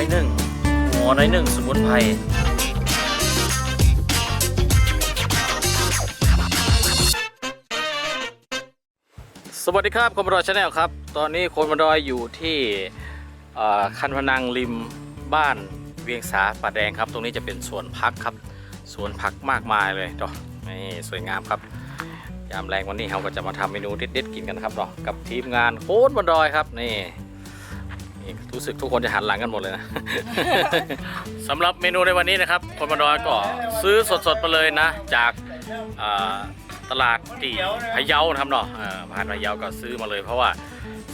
อยหนึ่งหัวน้อยหนึ่งสมุนไพรสวัสดีครับคนบรอยชาแนลครับ ตอนนี้คนบรอยอยู่ที่คันพนังริมบ้านเวียงสาป่าแดงครับ ตรงนี้จะเป็นสวนพักครับสวนผักมากมายเลยดอกนี่สวยงามครับยามแรงวันนี้เราก็จะมาทำเมนูเด็ดๆกินกันครับเนาะกับทีมงานโค้ดบนดอยครับนี่ นี่รู้สึกทุกคนจะหันหลังกันหมดเลยนะ สำหรับเมนูในวันนี้นะครับคนบนดอยก็ซื้อสดๆมาเลยนะ จากอ่าตลาดตีพะเยานะครับเนาะอ่าผ่านพะเยาก็ซื้อมาเลย เพราะว่า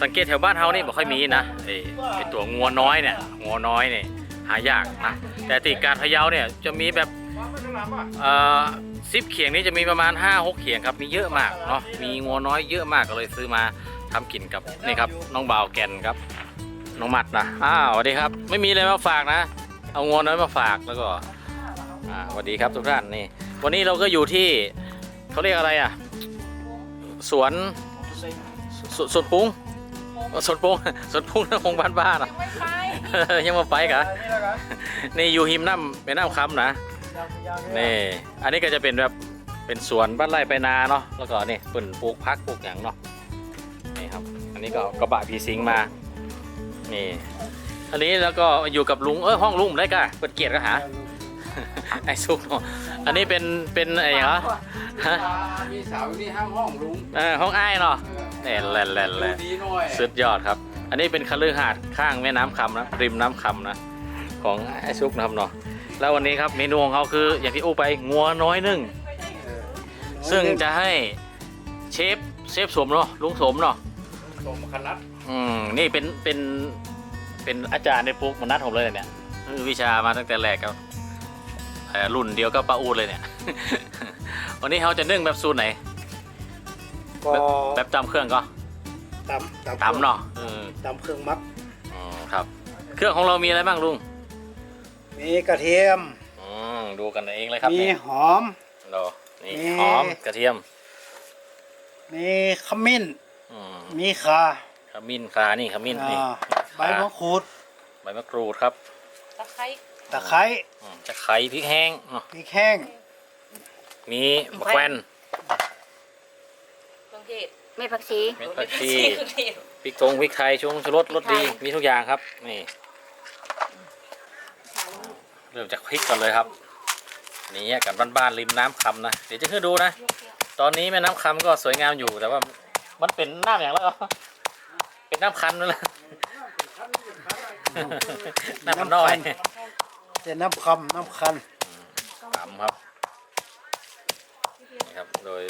สังเกตแถวบ้านเฮานี่ไม่ค่อยมีนะไอ้ไอ้ตัวงัวน้อยเนี่ยงัวน้อยเนี่ยหายากนะแต่ตีการพะเยาเนี่ยจะมีแบบเอ่อซิปเขียงนี้จะมีประมาณ 5 6 เขียงครับมีเยอะมากเนาะมีงัวน้อยเยอะมากก็เลยซื้อมาทำกินกับนี่ครับน้องบ่าวแกนครับ น้องมัดนะอ้าวสวัสดีครับ ไม่มีอะไรมาฝากนะ เอางัวน้อยมาฝากแล้วก็อ่าสวัสดีครับทุกท่านนี่ วันนี้เราก็อยู่ที่เขาเรียกอะไรอะ สวนสวนสวนปุ้งสวนปุ้งสวนปุ้งนะคงบ้านบ้านๆอะไม่ใช่ยังมาไปกะนี่อยู่หิมน้ำเป็นน้ำคำนะนี่อันนี้ก็จะเป็นแบบเป็นสวนบ้านไร่ไปนาเนาะแล้วก็นี่ปุ่นปลูกพักปลูกอย่างเนาะนี่ครับ อันนี้ก็กระบะพีซิงมา นี่อันนี้แล้วก็อยู่กับลุงเออห้องลุงได้กะเปิดเกียรติก็หาไอ้ซุกเนาะอันนี้เป็นเป็นอะไรเหรอฮะมีสาวอยู่นี่ห้างห้องลุงเออห้องไอ้ายเนาะนี่แหละแหละแหละดูดีหน่อยสุดยอดครับ อันนี้เป็นคฤหาสน์ข้างแม่น้ำคำนะริมน้ำคำนะของไอ้ซุกนะครับเนาะแล้ววันนี้ครับเมนูของเขาคืออย่างที่อู้ไปงัวน้อยนึ่งซึ่งจะให้เชฟเชฟสมเนาะลุงสมเนาะสมคณัต อืมนี่เป็นเป็นเป็นอาจารย์ในปุ๊กมานัดผมเลยเนี่ยคือวิชามาตั้งแต่แรกครับเอ่อรุ่นเดียวกับป้าอูดเลยเนี่ย วันนี้เขาจะนึ่งแบบสูตรไหน ก็แบบแบบจำเครื่องก็ตำตำตำเนาะเออตำเครื่องมักอ๋อครับ เครื่องของเรามีอะไรบ้างลุง มีกระเทียมอืมดูกันเองเลยครับ มีนี่หอมเรานี่มีหอมกระเทียม มีขมิ้นอืมมีข่าข มิ้นคานี่ขมิ้นนี่อ่าใบมะกรูดใบมะกรูดครับตะไคร้ตะไคร้อืมจะไข่พริกแห้งอ๋อพริกแห้งมีมะแขวนเครื่องเทศไม่ผักชีเม็ดผักชีเครื่องเทศพริกทงพริกไทยชุงชูรสรสดีมีทุกอย่างครับนี่เริ่มจากพริกก่อนเลยครับนี่กันบ้านๆริมน้ำคำนะเดี๋ยวจะขึ้นดูนะ ตอนนี้แม่น้ำคำก็สวยงามอยู่แต่ว่ามันเป็นน้ำอย่างแล้วเป็น น้ำคันนั่นแหละน้ำมันน้อยจะน้ำคำน้ำคันตำครับนี่ครับโดย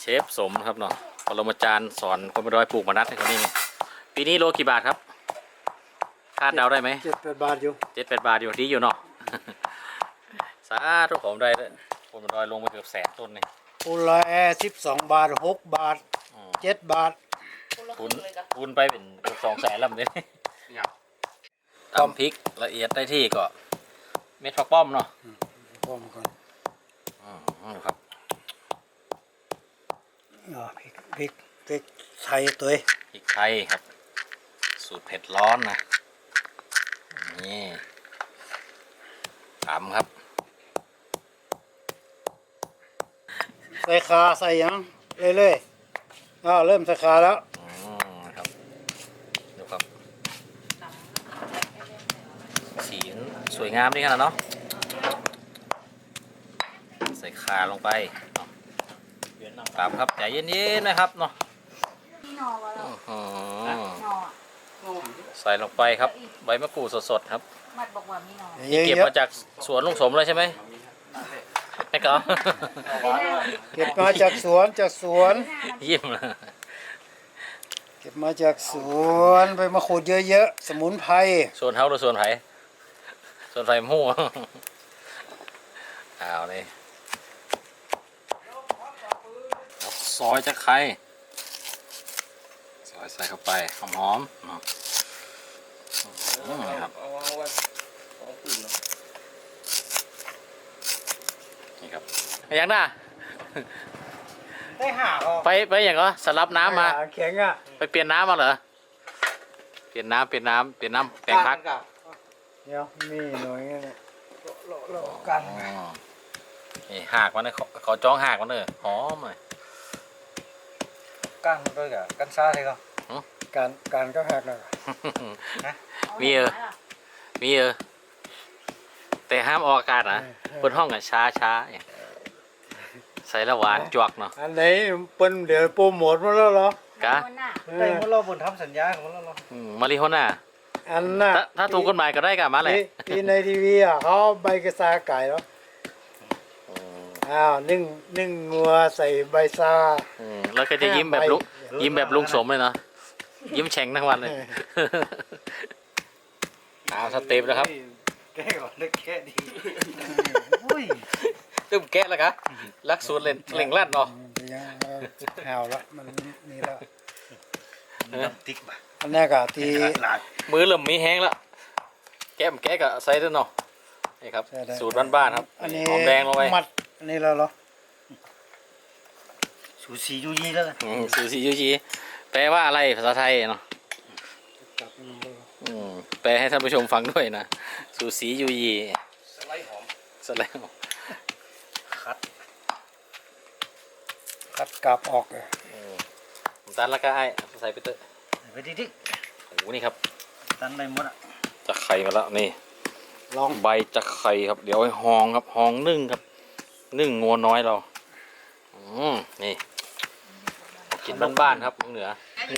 เชฟสมครับเนาะปรมาจารย์สอนคนไปร้อยปลูกมะนัดให้คนนี้นี่ปีนี้โลกี่บาทครับคาดเดาได้ไหมเจ็ดแปดบาทอยู่เจ็ดแปดบาทอยู่ดีอยู่เนาะสาธุผมได้เลยคนไปร้อยลงไปเกือบแสนต้นนี่อุลาแอสิบสองบาทหกบาทอืมเจ็ดบาท คนละคคูรึ่ณงเลยก็คูณไปเป็นเกือบสองแสนแล้วมันเนี่ยเนี่ยตำพริกละเอียดได้ที่ก็เม็ดฟักป้อมเนาะพร้อมกันอืมครับอ่าพริกพริกพริกไทยตัวเองพริกไทยครับ สูตรเผ็ดร้อนนะนี่ตำครับ ใส่ขาใส่หยังเรื่อยๆอ่าเริ่มใส่ขาแล้ว อืมครับดูครับสี สวยงามดีขนาดเนาะใส่ขาลงไปเนาะตามครับใจเย็นๆนะครับเนาะพี่นอวะแล้วอื้อหือนอใส่ลงไปครับ ใบมะกรูดสดๆครับมัดบอกว่ามีนอเยอะเก็บเยอะมาจากสวนลุงสมเลยใช่ไหมไม่ก็เก็บมาจากสวนจากสวนยิ้มเลยเก็บมาจากสวนไปมาขูดเยอะๆสมุนไพรส่วนเท้าหรือส่วนไผ่ ส่วนไผ่หมู่เอาเลยซอยจะไข่ซอยใส่เข้าไปหอมๆเนาะอืมครับเอาเอาไว้เอาปืนเนาะนี่ครับอย่างน่ะได้หาก็ไปไปอย่างก็สลับน้ำมาแข็งอะไปเปลี่ยนน้ำมาเหรอเปลี่ยนน้ำเปลี่ยนน้ำเปลี่ยนน้ำแปลงพัก เดี๋ยวมีหน่อยไงเนี่ยโลกันอ๋อนี่หากมันเลยขอขอจ้องหากมันเลยหอมเลยกันด้วยกับกันซาใช่ก็หือการการก็หักเลยมีเออมีเออแต่ห้ามออกอากาศนะบนห้องอะช้าช้าอย่างใส่และหวานจวกเนาะอันไหนเปิ้นเดี๋ยวโปรโมทมาแล้วเหรอกะคนน่ะได้มาเราบนทำสัญญาของเราอืมมาริโฮน่า อันน่ะถ้าถ้าถูกกฎหมายก็ได้กะมาเลยที่ที่ในทีวีอะเขาใบกระซาไก่แล้วอ้าวนึ่งนึ่งงัวใส่ใบซา อืมแล้วก็จะยิ้มแบบลุงยิ้มแบบลุงสมเลยเนาะยิ้มแฉ่งทั้งวันเลยเอาสเต็ปแล้วครับแก้ก่อนได้แก้ดีตึ้มแกะแล้วครับลักสูตรเล่นเล่งลั่นเนาะยังแหวละมันนี่แล้วติ๊กบ่ะ อันนี้ก็ที่มือเริ่มมีแห้งแล้วแก้มแกะกับใส่ด้วยเนาะนี่ครับใส่ได้สูตรบ้านๆครับอันนี้หอมแดงลงไปมัดอันนี้แล้วเหรอสูสียูยี่แล้วกันอืมสูสียูจีแปลว่าอะไรภาษาไทยเนาะจับมันเลยอืมแปลให้ท่านผู้ชมฟังด้วยนะ สูสียูยีสไลด์หอมสแล้วคัดกลับออกเลยน้ำตาลแล้วก็ไอ้ใส่ไปเตอะ ไปดิดิโอ้โหนี่ครับตันได้หมดอะจะไข่มาแล้วนี่ลองใบจะไข่ครับ เดี๋ยวให้หองครับหองนึ่งครับ นึ่งงัวน้อยเราอืมนี่กินบ้านๆครับเหนือ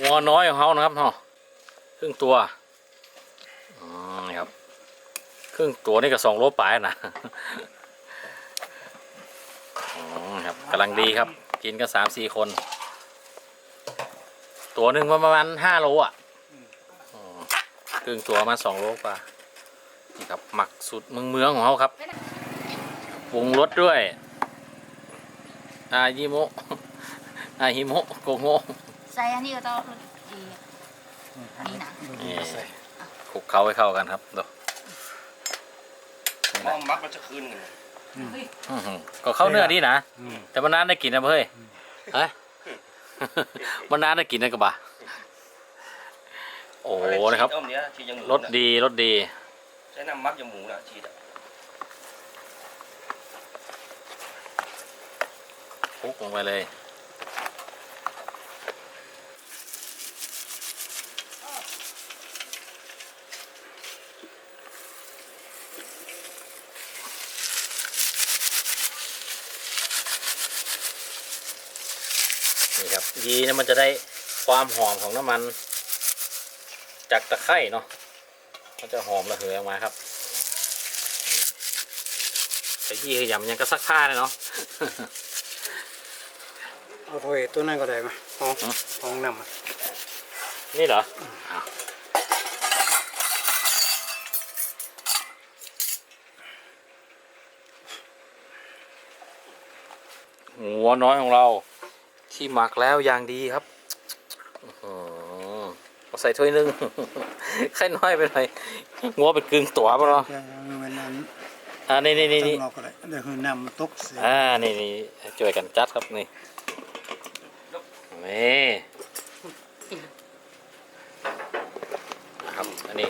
งัวน้อยของเขานะครับเนาะครึ่งตัวอืมนี่ครับครึ่งตัวนี่ก็สองโลปลายนะอืมครับกำลังดีครับ กินกันสามสี่คน ตัวหนึ่งประมาณห้าโลอะอืมครึ่งตัวประมาณสองโลกว่านี่ครับหมักสุดเมืองเมืองๆของเขาครับปรุงรสด้วย อายิโมะอาฮิโมะโกโงะใส่อันนี้ก็ต้องดีนี่นะนี่คลุกเคล้าให้เข้ากันครับเดี๋ยวห้องมักมันจะคืนกันอื้อหือก็เข้าเนื้อดีนะแต่มันนานได้กินนะเพื่อนเฮ้ย มันนานได้กินนะกระบะโอ้โหนะครับต้มเนี้ยชียังหมูรสดีรสดีใช้น้ำมักยังหมูน่ะชีดอะคลุกลงไปเลย ยีนะมันจะได้ความหอมของน้ำมัน จากตะไคร่เนาะมันจะหอมระเหยออกมาครับแต่ยี่ขยำยังก็ซักผ้าเลยเนาะเอาถ้วยตัวนั้นก็ได้ไหมห้องอ๋อห้องน้ำนี่เหรอหัวน้อยของเรา ที่หมักแล้วอย่างดีครับอื้อหือเอาใส่ถ้วยหนึงไข่น้อยไปหน่อยงัวเป็นกึ่งตัวป่ะเนาะจะเอาไว้นั้นอ่านี่นี่นี่นี่ต้องรอก็ได้เดี๋ยวคือน้ำมันตกเสียอ่านี่นี่ช่วยกันจัดครับนี่นี่นะครับอันนี้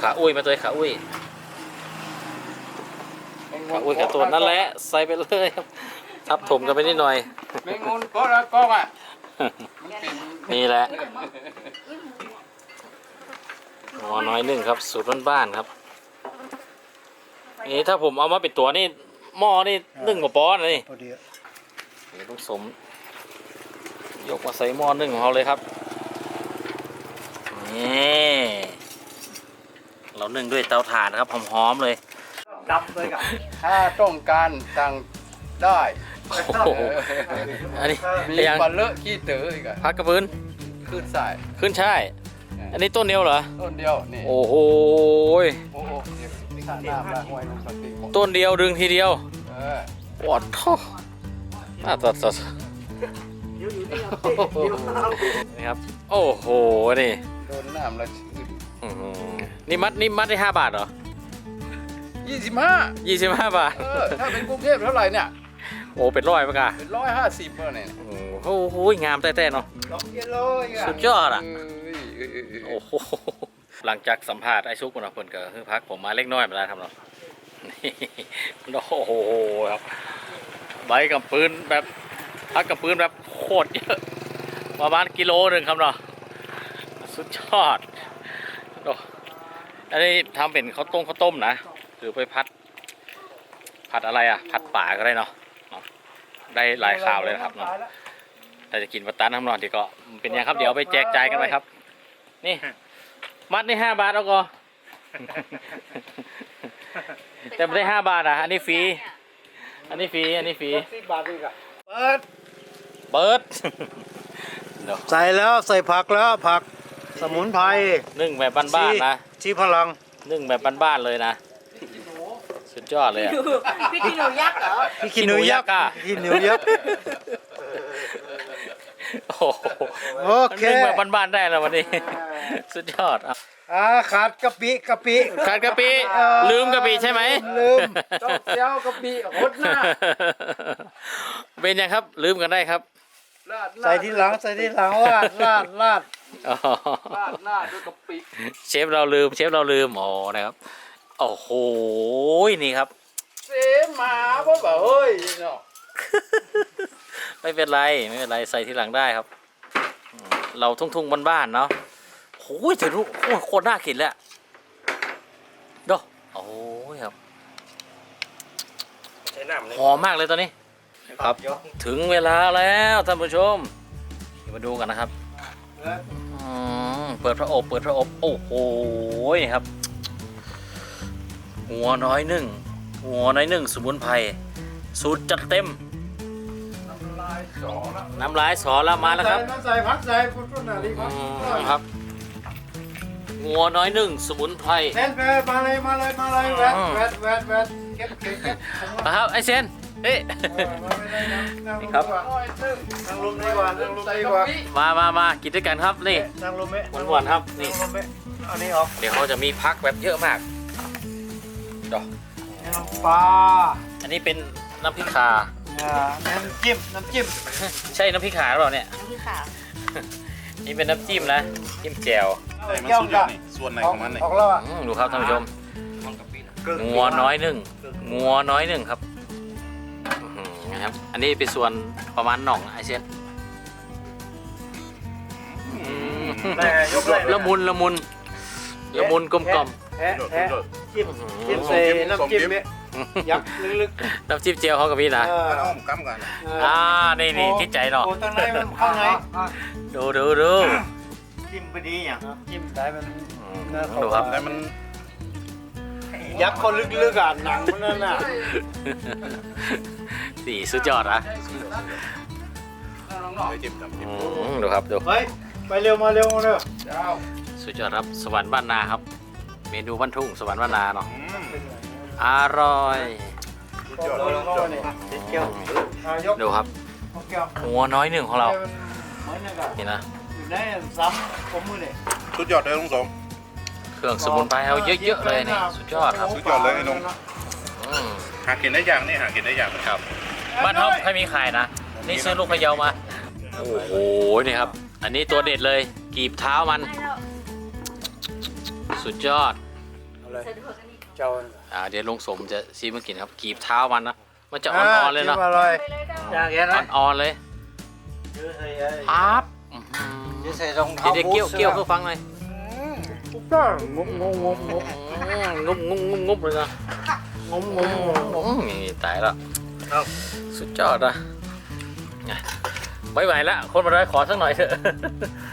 ขาอุ้ยมาตัวขาอุ้ยขาอุ้ยกับตัวนั่นแหละใส่ไปเลยครับทับถมกันไปนิดหน่อย แมงมุมก็แล้วก็อะมันเป็นนี่แหละหมอน้อยหนึ่งครับ สูตรบ้านๆครับนี่ถ้าผมเอามาปิดตัวนี่หม้อนี่นึ่งกว่าปอนด์นะนี่พอดีอะนี่ลูกสม ยกมาใส่หม้อนึ่งของเราเลยครับนี่เรานึ่งด้วยเตาถ่านนะครับหอมๆเลยดับเลยกับถ้าต้องการสั่งได้ โอ้โหอันนี้มียังบัลเลอะขี้เต๋ออีกอะพักกระพื้นขึ้นสาย ขึ้นช่ายอันนี้ต้นเดียวเหรอ ต้นเดียวนี่โอ้โหยโอ้โหเดี๋ยวข้าน้ำละห้วยลงสติหมดต้นเดียวดึงทีเดียวเออปวดท้อน่าตัดตัดนี่ครับ โอ้โห นี่โดนน้ำละชื่นอื้อหือนี่มัดนี่มัดได้ห้าบาทเหรอ ยี่สิบห้ายี่สิบห้าบาท เออถ้าเป็นกรุงเทพเท่าไหร่เนี่ย โอ้เป็นร้อยปะกะเป็นร้อยห้าสิบแล้วเนี่ยโอ้โหงามแต่ๆเนาะสองกิโลอีกอะสุดยอดอะเอ้ยเอ้ยเอ้ยเอ้ยโอ้โหหลังจากสัมภาษณ์ไอ้ชุกคนละคนก็คือพักผมมาเล็กน้อยมาแล้วทำเนาะนี่โอ้โหครับใบกับปืนแบบพักกับปืนแบบโคตรเยอะประมาณกิโลหนึ่งครับเนาะสุดยอดโอ้อันนี้ทำเป็นข้าวต้มข้าวต้มนะหรือไปพัด ผัดอะไรอะ ผัดป่าก็ได้เนาะเนาะ ได้หลายข่าวเลยนะครับเนาะถ้าจะกินวัตตันน้ำร้อนที่ก็เป็นยังครับเดี๋ยวเอาไปแจกจ่ายกันไปครับ นี่ มัดนี่ห้าบาทแล้วก็แต่ไม่ได้ห้าบาทอะ อันนี้ฟรีอันนี้ฟรีอันนี้ฟรีสิบบาทอีกอะเปิด เปิดเดี๋ยวใส่แล้วใส่ผักแล้วผักสมุนไพรนึ่งแบบบ้านๆนะ ชี้พลังนึ่งแบบบ้านๆเลยนะ สุดยอดเลยอะพี่กินหนูยักษ์เหรอพี่ขี้หนูยักษ์ขี้หนูยักษ์อะขี้หนูยักษ์โอ้โหโอเคนึ่งแบบบ้านๆได้แล้ววันนี้ สุดยอดอะอ่าขาดกะปิกะปิ ขาดกะปิลืมกะปิใช่ไหมลืมต้องเซียวกะปิหดหน้าเป็นยังครับลืมกันได้ครับลาดหน้าใส่ที่หลังใส่ที่หลังลาดลาดลาดอ๋อลาดหน้าด้วยกะปิเชฟเราลืมเชฟเราลืมอ๋อนะครับ โอ้โห นี่ครับ เสมาบ่บ่เฮ้ยเนาะไม่เป็นไร ไม่เป็นไร ใส่ทีหลังได้ครับอืมเราทุ่งๆบ้านๆเนาะโอ้ยแต่รู้โอ้ยโคตรน่ากินเลยอะดูโอ้ยครับใช้น้ำเลยหอมมากเลยตอนนี้ครับ ถึงเวลาแล้วท่านผู้ชมเดี๋ยวมาดูกันนะครับอืมเปิดพระอบ เปิดพระอบ โอ้โหนี่ครับ หัวน้อยหนึ่ง หัวน้อยหนึ่งสมุนไพรสูตรจัดเต็ม ลายสองแล้วน้ำลายสอแล้วมาแล้วครับใส่ใส่ผักใส่พุทธนาลีอืมครับ หัวน้อยหนึ่งสมุนไพรเซนไปมาเลยมาเลยมาเลยแวดแวดแวดแวดเก็บเก็บเก็บนะครับไอเซนเฮ้ยนี่ครับร้อยหนึ่งนั่งลมดีกว่านั่งลมใส่ดีกะกว่าปิมามามากินด้วยกันครับนี่นั่งลมไหมหวานๆครับนี่นั่งลมไหมอันนี้ออกเดี๋ยวเขาจะมีพักแบบเยอะมาก ดอกน้ำปลาอันนี้เป็นน้ำพริกขา อ่าน้ำจิ้ม น้ำจิ้มใช่น้ำพริกขาหรือเปล่าเนี่ยพี่ขาวนี่เป็นน้ำจิ้มนะ จิ้มแจ่วใส่มันแก้วสุดยกัอบดนี่ส่วนไหนของมันเนี่ยออกแล้วอะอืมดูครับท่านผู้ชม งัวน้อยหนึ่งงัวน้อยหนึ่งครับอื้อหือนะครับ อันนี้เป็นส่วนประมาณหน่องไอเซนอืมแม่ยกเลยละมุนละมุนละมุนกลมกล่อมแท้แท้ จิ้มอื้อจิ้มหือใส่น้ำจิ้มเนี่ยยักลึกน้ำจิ้มเจียวเขากับพี่นะๆเออเอาผมกำกันอ่านี่นี่ที่ใจเนาะโอ้ตั้งในมันเข้าในดูดูดูจิ้มไปดีอย่างจิ้มได้มันอืมดูครับแต่มันยักษ์คนลึกๆอะหนังมันนั่นน่ะสี่สุดยอดนะน้องไปจิ้มน้ำจิ้มอืมดูครับดู เฮ้ยไปเร็วมาเร็วมาเร็วๆเจ้าสุดยอดครับสวรรค์บ้านนาครับ เมนูบ้านทุ่งสวรรค์บ้านนาเนาะอืมอร่อยสุดยอดสุดยอดติดเกี่ยวอ่ายกดูครับเกี่ยวหัวน้อยหนึ่งของเราเหมือนกันนี่นะอยู่ในซ้ำผมมือเนี่ยสุดยอดเลยลุงสม เครื่องสมุนไพรเอาเยอะๆเลยนี่สุดยอดครับสุดยอดเลยไอ้นง อืมหากินได้อย่างนี่หากินได้อย่างครับบ้านเขาใครมีขายนะนี่ซื้อลูกพะเยามาโอ้โหนี่ครับ อันนี้ตัวเด็ดเลยกีบเท้ามันได้แล้ว สุดยอดอะไรสะดวกอันนี้เจ้าอ่าเดี๋ยวลุงสมจะซีมากินครับกีบเท้ามันนะมันจะอ่อนๆเลยเนาะจิ้มอร่อยไปเลยเจ้าอย่างเงี้ยนะอ่อนๆเลยยืดใส่ไอ้ปั๊บอื้อหืยือดใส่รองเท้าเดี๋ยวๆเกี่ยวเกี่ยวเพื่อฟังหน่อยถูกต้องงมงมงมงมงุบงุบงุบงุบเลยนะงมงมงมอืมนี่ตายแล้วครับสุดยอดนะไม่ไหวแล้วคนมาได้ขอสักหน่อยเถอะข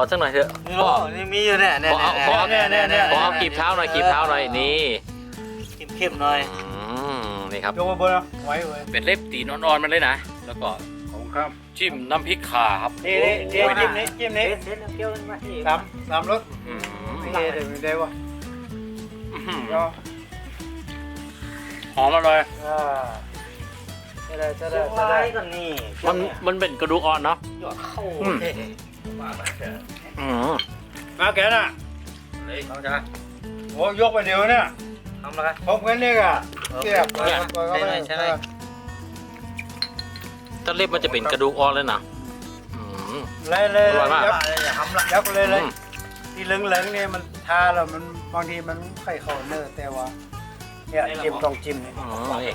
อสักหน่อยเถอะนี่โอ้นี่มีอยู่เนี่ยเนี่ยขอเอาขอเอาเนี่ยเนี่ยเนี่ยขอเอากีบเท้าหน่อยกีบเท้าหน่อยนี่เข้มๆหน่อยอืมนี่ครับยกมาบนนะไว้ไว้เป็นเล็บตีนอ่อนๆมันเลยนะ แล้วก็ของข้ามจิ้มน้ำพริกข่าครับนี่นี่โอ้นี่โหจิ้มนี้จิ้มนี้สามสามรสอืมนี่เดี๋ยวมีได้วะอื้อหือก็หอมอร่อยอ่าจะได้จะได้จะได้กันนี่มันมันเป็นกระดูกอ่อนเนาะ เข้าอืมอืมมาแกน่ะเลยน้องจ้าโอ้ยกไปเดี๋ยวเนี่ยทำแล้วกันพบกันนี่กะเกียบเนี่ยใช่เลยใช่เลยถ้าเล็บมันจะเป็นกระดูกอ่อนเลยนะอืม เลยเลยอร่อยมาก ยับยับเลยเลยอืมที่เหลืองๆเนี่ยมันทาแล้วมันบางทีมันไข่เข้าเนื้อแต่ว่าเนี่ยจิ้มต้องจิ้มเนี่ยอ๋อนี่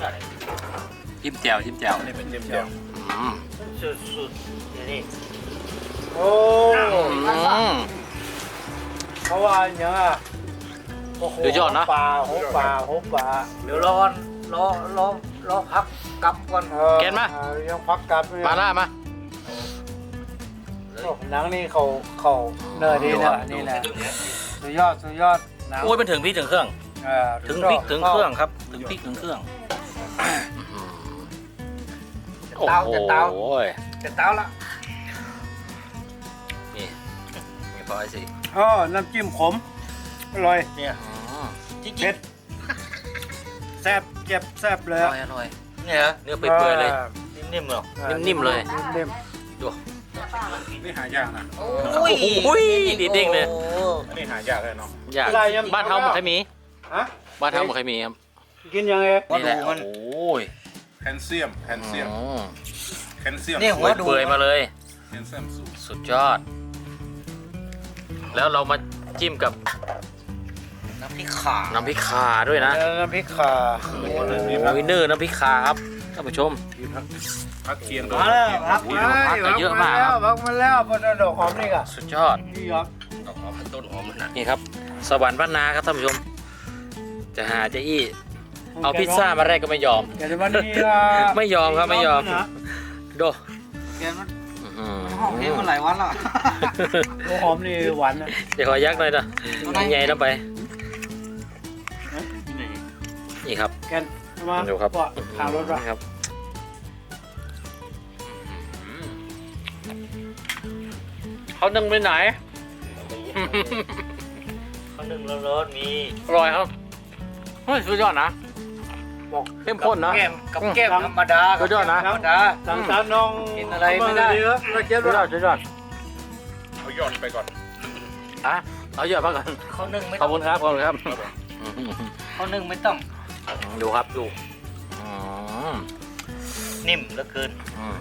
จิ้มแจ่วจิ้มแจ่วนี่เป็นเจียมเจียวอืมสุดๆนี่ โอ้อืม เพราะว่าอย่างอะโอ้โหสุดยอดนะ ปลาโหปลาโหปลาเดี๋ยวรอรอรอรอพักกลับก่อนออแกนมาอ่ยังพักกลับเนี่ยมาล่ามาโอ้หนังนี่เขาเขาเนื้อดีนะนี่นะสุดยอดสุดยอดหนังโอ้ยเป็นถึงพริกถึงเครื่อง เออถึงพริกถึงเครื่องครับ ถึงพริกถึงเครื่องโอ้โหจะเตาละ นี่พอไอ้สิอ๋อน้ำจิ้มขม อร่อย เนี่ยจริงเผ็ด แซ่บเจ็บแซ่บเลยอร่อยอร่อยเนี่ยฮะเนื้อเปื่อยๆเลย นิ่มๆเลยนิ่มๆเลย นิ่มดูนี่หายากนะโอ้ยดีเด้งเลยอันนี้หายากเลยเนาะ อยากบ้านเฮาไม่เคยมีๆฮะบ้านเฮาไม่เคยมีครับกินยังไงนี่แหละโอ้ยแคลเซียม แคลเซียม อืมแคลเซียมนี่หัวเปื่อยมาเลย แคลเซียมสูงสุดยอด แล้วเรามาจิ้มกับน้ำพริกขาน้ำพริกข่าด้วยนะเออน้ำพริกข่ามีพักวินเนอร์น้ำพริกข่าครับท่านผู้ชมมีพักพักเคียงมาแล้วพักอุ้ยมาพักก็เยอะมากครับพักมาแล้วพักมาแล้วดอกหอมนี่ก่ะสุดยอดนี่ครับดอกหอมต้นหอมนะนี่ครับ สวรรค์บ้านนาครับท่านผู้ชม จะหาเจะอี้เอาพิซซ่ามาแรกก็ไม่ยอม แกจะมานี่อะไม่ยอมครับไม่ยอม โดแกมันอื้อ หือห้องนี้มันหลายวันแล้วดอกหอมนี่หวานนะเดี๋ยวขอยักหน่อยนะใหญ่แล้วไป นี่ครับแกนมาดูครับปะขาวรถว่ะนี่ครับเขานึ่งไปไหนเขาหนึ่งร้อนๆมีอร่อยครับเฮ้ยสุดยอดนะบอกเข้มข้นนะแก้มกับแก้มธรรมดาสุดยอดนะธรรมดาสังสรรค์น้องกิ นอะไรไม่ได้เยอะเราเจ็บสุดยด้อวดยสุดยอดเอายอดไปก่อนอะเอาเยอะมากก่อนเขานึ่งไม่ขอบคุณครับขอบคุณครับเขานึ่งไม่ต้องดูครับดูอืมนิ่มเหลือเกินอืม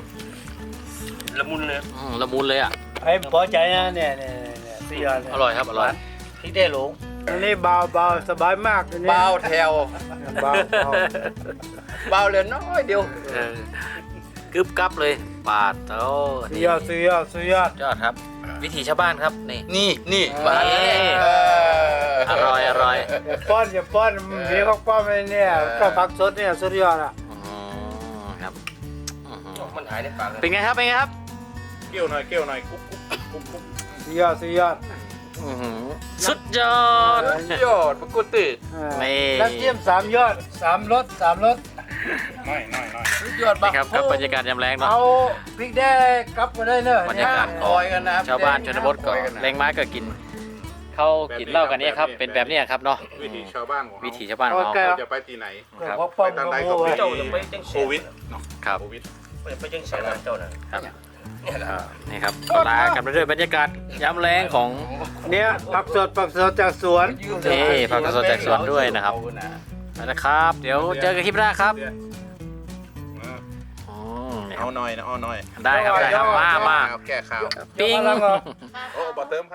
ละมุนเลยอืมละมุนเลยอะไอ้พอใจนะเนี่ยเนี่ยเนี่ยสุดยอดเลยอร่อยครับอร่อยที่ได้หลงอันนี้เบาเบาสบายมากอันนี้เบาแถวเบาเบาเบาเหลือน้อยเดียวเออกึบกับเลย ปาดโต้สุดยอดสุดยอดสุดยอด ยอดครับ วิถีชาวบ้านครับนี่ นี่นี่มาแล้วเนี่ยอร่อยอร่อยอย่าป้อนอย่าป้อนเดี๋ยวเขาป้อนไปเนี่ยก็ผักสดเนี่ยสุดยอดอะอืมครับอื้อหือมันหายในปากเลยเป็นไงครับเป็นไงครับเกี่ยวหน่อยเกี่ยวหน่อยกุ๊บกุ๊บกุ๊บกุ๊บสุดยอดสุดยอดอื้อหือสุดยอด ยอดปกติ เออนี่ น้ำจิ้มสามยอดสามรสสามรส น้อยน้อยน้อยยอดนี่ครับกับบรรยากาศยามแรงเนาะเอาพริกแดงกลับมาได้เนอะบรรยากาศคอยกันนะชาวบ้านชนบทก็แรงไม้ก็กินเขากินเหล้ากันเนี่ยครับเป็นแบบเนี้ยครับเนาะวิถีชาวบ้านของวิเขาถีชาวบ้านของเราเราจะไปที่ไหนครับพวกป้อมไปตามใดก็ก็โม่ไปไว้เจ้าจะไปจังโควิดเนาะครับโควิดไปจังใส่เจ้าน่ะครับนี่ครับก็ลากันไปด้วยบรรยากาศยามแรงของเนี่ยผักสดผักสดจากสวนนี่ผักสดจากสวนด้วยนะครับ นะครับ เดี๋ยวเจอกันคลิปหน้าครับเอออืมนี่คเอารับหน่อยนะเอาหน่อยได้ครับได้ครับมามาแก้ข่าวปิ้งเดี๋ยวกำลังเอาโอ้บอเติมครับ